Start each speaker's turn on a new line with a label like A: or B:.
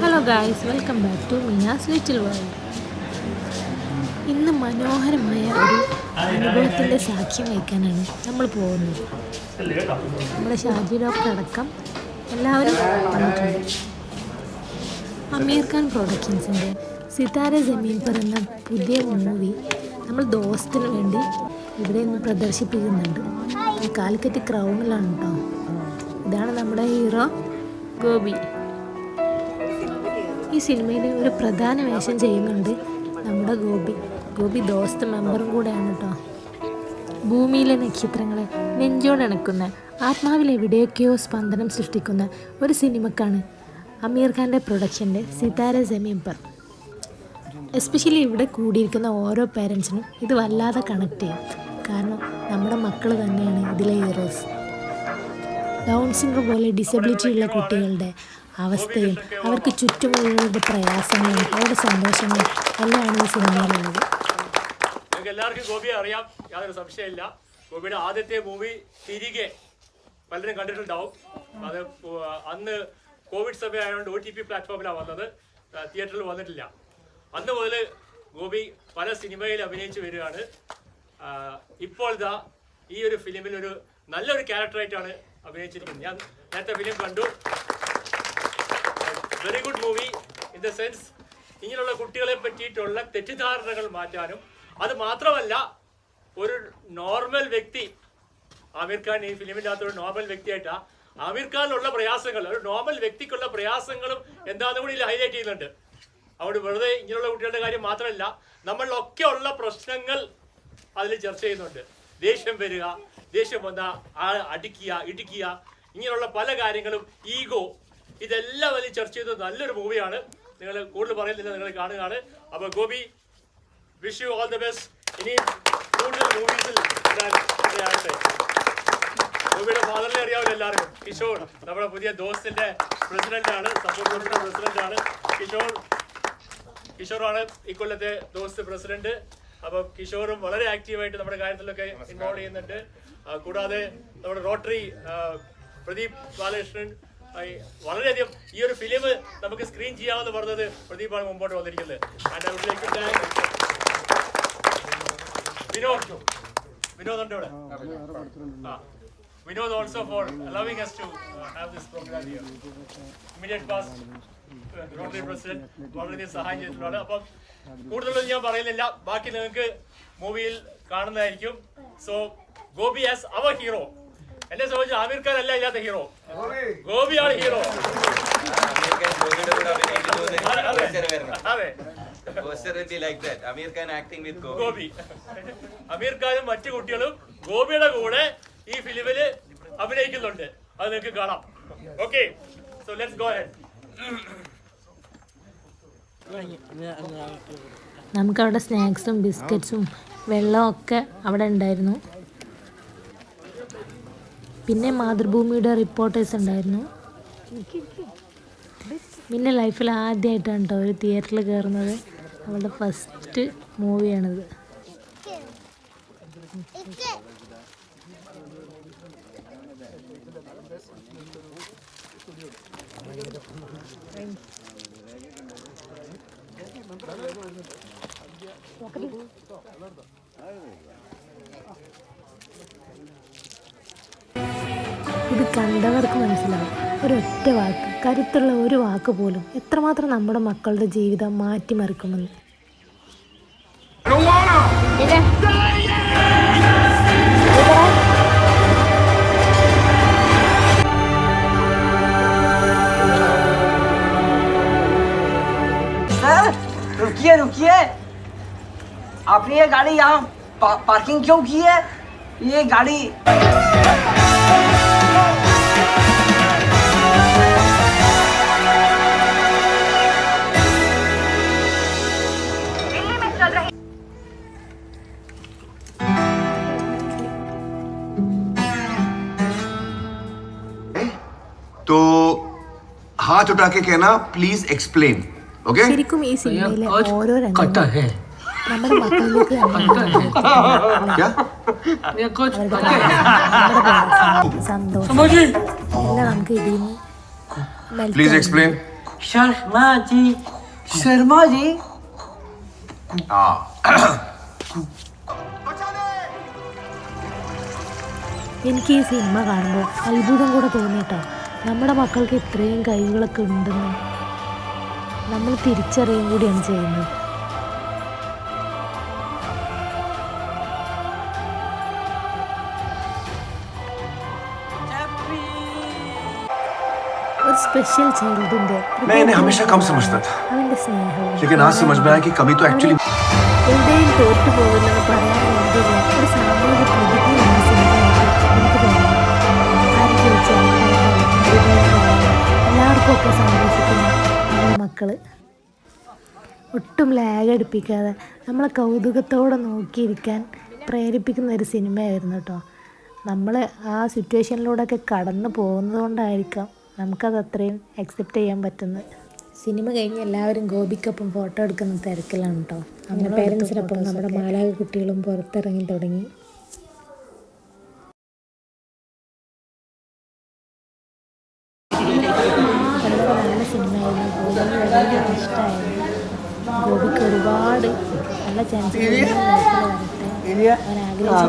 A: Hello guys welcome back to Mina's little world ഇന്ന് മനോഹരമായ ഒരു അനുഭവത്തിന്റെ സാക്ഷ്യം വഹിക്കാനാണ് നമ്മൾ പോകുന്നത്. നമ്മുടെ ഷാജി ഡോക്ടർ അടക്കം എല്ലാവരും വന്നിട്ടുണ്ട്. അമീർ ഖാൻ പ്രൊഡക്ഷൻസിന്റെ സിതാര ജമീൻ പർ എന്ന പുതിയ മൂവി നമ്മൾ ദോസ്തിന് വേണ്ടി ഇവിടെ നിന്ന് പ്രദർശിപ്പിക്കുന്നുണ്ട്. കാലിക്കറ്റ് ക്രൗണിലാണ് കേട്ടോ ഇതാണ് നമ്മുടെ ഹീറോ ഗോപി. ഈ സിനിമയിൽ ഒരു പ്രധാന വേഷം ചെയ്യുന്നുണ്ട് നമ്മുടെ ഗോപി. ഗോപി ദോസ്ത് മെമ്പറും കൂടെയാണ് കേട്ടോ ഭൂമിയിലെ നക്ഷത്രങ്ങളെ നെഞ്ചോടണക്കുന്ന ആത്മാവിൽ എവിടെയൊക്കെയോ സ്പന്ദനം സൃഷ്ടിക്കുന്ന ഒരു സിനിമക്കാണ് അമീർ ഖാന്റെ പ്രൊഡക്ഷന്റെ സിതാര ജമീൻ പർ. എസ്പെഷ്യലി ഇവിടെ കൂടിയിരിക്കുന്ന ഓരോ പേരൻസിനും ഇത് വല്ലാതെ കണക്ട് ചെയ്യും. കാരണം നമ്മുടെ മക്കൾ തന്നെയാണ് ഇതിലെ ഹീറോസ്. ഡൗൺ സിൻഡ്രോം പോലെ ഡിസബിലിറ്റി ഉള്ള കുട്ടികളുടെ അവസ്ഥയും അവർക്ക് ചുറ്റുമുള്ളവരുടെ പ്രയാസങ്ങളും അവരുടെ സന്തോഷങ്ങളും എല്ലാമാണ് ഈ സിനിമയിലുള്ളത്.
B: എല്ലാവർക്കും ഗോപിയെ അറിയാം. യാതൊരു സംശയമില്ല ഗോപിയുടെ ആദ്യത്തെ മൂവി തിരികെ പലരും കണ്ടിട്ടുണ്ടാവും. അത് അന്ന് കോവിഡ് സമയമായതുകൊണ്ട് ഒ ടി പി പ്ലാറ്റ്ഫോമിലാണ് വന്നത്. തിയേറ്ററിൽ വന്നിട്ടില്ല. അന്ന് മുതൽ ഗോപി പല സിനിമയിൽ അഭിനയിച്ച് വരികയാണ്. ഇപ്പോൾ ഇതാ ഈ ഒരു ഫിലിമിൽ ഒരു നല്ലൊരു ക്യാരക്ടറായിട്ടാണ് അഭിനയിച്ചിരിക്കുന്നത്. ഞാൻ നേരത്തെ ഫിലിം കണ്ടു. Very good movie in the sense ഇങ്ങനെയുള്ള കുട്ടികളെ പറ്റിയിട്ടുള്ള തെറ്റിദ്ധാരണകൾ മാറ്റാനും അത് മാത്രമല്ല ഒരു നോർമൽ വ്യക്തി ആമിർ ഖാൻ ഈ ഫിലിമിന്റെ അകത്ത് ഒരു നോർമൽ വ്യക്തിയായിട്ടാ ആമിർ ഖാനിലുള്ള പ്രയാസങ്ങൾ ഒരു നോർമൽ വ്യക്തിക്കുള്ള പ്രയാസങ്ങളും എന്താണെന്ന് കൂടി ഹൈലൈറ്റ് ചെയ്യുന്നുണ്ട്. അവിടെ വെറുതെ ഇങ്ങനെയുള്ള കുട്ടികളുടെ കാര്യം മാത്രമല്ല നമ്മളിലൊക്കെ ഉള്ള പ്രശ്നങ്ങൾ അതിൽ ചർച്ച ചെയ്യുന്നുണ്ട്. ദേഷ്യം വരിക ദേഷ്യം വന്ന അടിക്കുക ഇടിക്കുക ഇങ്ങനെയുള്ള പല കാര്യങ്ങളും ഈഗോ ഇതെല്ലാം വലിയ ചർച്ച ചെയ്ത നല്ലൊരു മൂവിയാണ്. നിങ്ങൾ കൂടുതൽ പറയുന്നില്ല നിങ്ങൾ കാണുകയാണ്. അപ്പോൾ Gopi wish you all the best ഇനി കൂടുതൽ മൂവീസിൽ ഗോപിയുടെ ഫാദറിനെ അറിയാവില്ല എല്ലാവർക്കും. കിഷോർ നമ്മുടെ പുതിയ ദോസ്റ്റിന്റെ പ്രസിഡന്റ് ആണ് സപ്പോർട്ട് പ്രസിഡന്റ് ആണ്. കിഷോർ കിഷോറാണ് ഇക്കൊല്ലത്തെ ദോസ്ത് പ്രസിഡന്റ് അപ്പൊ കിഷോറും വളരെ ആക്റ്റീവായിട്ട് നമ്മുടെ കാര്യത്തിലൊക്കെ ഇൻവോൾവ് ചെയ്യുന്നുണ്ട്. കൂടാതെ നമ്മുടെ റോട്ടറി പ്രദീപ് ബാലകൃഷ്ണൻ വളരെയധികം ഈ ഒരു ഫിലിം നമുക്ക് സ്ക്രീൻ ചെയ്യാമെന്ന് പറഞ്ഞത് പ്രദീപാണ് മുമ്പോട്ട് വന്നിരിക്കുന്നത്. And thank Vinod. വിനോദ് ഉണ്ട് ഇവിടെ. ആ. Vinod also for allowing us to have this program program immediate past Rotary president വളരെയധികം സഹായം ചെയ്തിട്ടുള്ളതാണ്. അപ്പം കൂടുതലൊന്നും ഞാൻ പറയുന്നില്ല. ബാക്കി നിങ്ങൾക്ക് മൂവിയിൽ കാണുന്നതായിരിക്കും. So Gopi as our hero എന്നെ സംബന്ധിച്ച് ആമിർ ഖാൻ അല്ല ഇല്ലാത്ത ഹീറോ ഗോപിയാണ് ഹീറോ അതെ
C: അമീർ ഖാൻ ആക്ടിംഗ് വിത്ത് ഗോപി.
B: ഗോപി. അമീർ ഖാനും മറ്റു കുട്ടികളും ഗോപിയുടെ കൂടെ ഈ ഫിലിമിൽ അഭിനയിക്കുന്നുണ്ട്. അത് നിങ്ങൾക്ക് കാണാം. Okay so let's go head
A: നമുക്കവിടെ സ്നാക്സും ബിസ്ക്കറ്റ്സും വെള്ളമൊക്കെ ഒക്കെ അവിടെ ഉണ്ടായിരുന്നു. പിന്നെ മാതൃഭൂമിയുടെ റിപ്പോർട്ടേഴ്സ് ഉണ്ടായിരുന്നു. പിന്നെ ലൈഫിൽ ആദ്യമായിട്ടാണ് കേട്ടോ ഒരു തിയേറ്ററിൽ കയറുന്നത് അവളുടെ ഫസ്റ്റ് മൂവിയാണിത് ഇത് കണ്ടവർക്ക് മനസ്സിലാവും ഒരൊറ്റ വാക്ക് കരുത്തുള്ള ഒരു വാക്ക് പോലും എത്രമാത്രം നമ്മുടെ മക്കളുടെ ജീവിതം മാറ്റിമറിക്കുമെന്ന്
D: सर रुकिए रुकिए आपने ये गाड़ी यहाँ पा, पार्किंग क्यों की है ये गाड़ी
E: हाथ उठा के कहना प्लीज एक्सप्लेन ओके
A: ശരിക്കും ഈ സിനിമയിലെ ഓരോ രംഗങ്ങളും നമ്മുടെ മക്കളിലേക്ക് തന്നെ
E: क्या
A: അവരുടെ പ്രയാസം, സന്തോഷം എല്ലാം നമുക്ക് ഇതിൽ നിന്ന് melt
E: प्लीज
A: ആവുന്നു.
E: एक्सप्लेन
D: शर्मा जी शर्मा जी
E: हाँ
A: എനിക്ക് ഈ സിനിമ കാണുമ്പോൾ അത്ഭുതം കൂടെ തോന്നിട്ടോ നമ്മുടെ മക്കൾക്ക് ഇത്രയും കഴിവുകളൊക്കെ ഉണ്ടെന്ന് നമ്മൾ തിരിച്ചറിയുകയും കൂടിയാണ് ചെയ്യുന്നത് ഒരു സ്പെഷ്യൽ ചൈൽഡിൻ്റെ
E: मैं इन्हें हमेशा कम समझता था
A: അവൻ്റെ സ്നേഹവും
E: लेकिन आज समझ में आया कि कमी तो एक्चुअली
A: എവിടെയും തോറ്റു പോകുന്നത് പറയാൻ ഒട്ടും ലാഗ് അടുപ്പിക്കാതെ നമ്മളെ കൗതുകത്തോടെ നോക്കിയിരിക്കാൻ പ്രേരിപ്പിക്കുന്ന ഒരു സിനിമയായിരുന്നു കേട്ടോ നമ്മൾ ആ സിറ്റുവേഷനിലൂടെയൊക്കെ കടന്നു പോകുന്നത് കൊണ്ടായിരിക്കാം നമുക്കത് അത്രയും അക്സെപ്റ്റ് ചെയ്യാൻ പറ്റുന്നത്. സിനിമ കഴിഞ്ഞ് എല്ലാവരും ഗോപിക്കൊപ്പം ഫോട്ടോ എടുക്കുന്ന തിരക്കിലാണ് കേട്ടോ അങ്ങനെ പേരൻസിനൊപ്പം നമ്മുടെ മാലാഖ കുട്ടികളും പുറത്തിറങ്ങി തുടങ്ങി. നല്ല സിനിമയായിരുന്നു. ഇഷ്ടമായിരുന്നു. ഗോപിക്ക് ഒരുപാട് നല്ല ചാൻസ് വരട്ടെ. ഇരിയ? ആഗ്രഹിച്ചു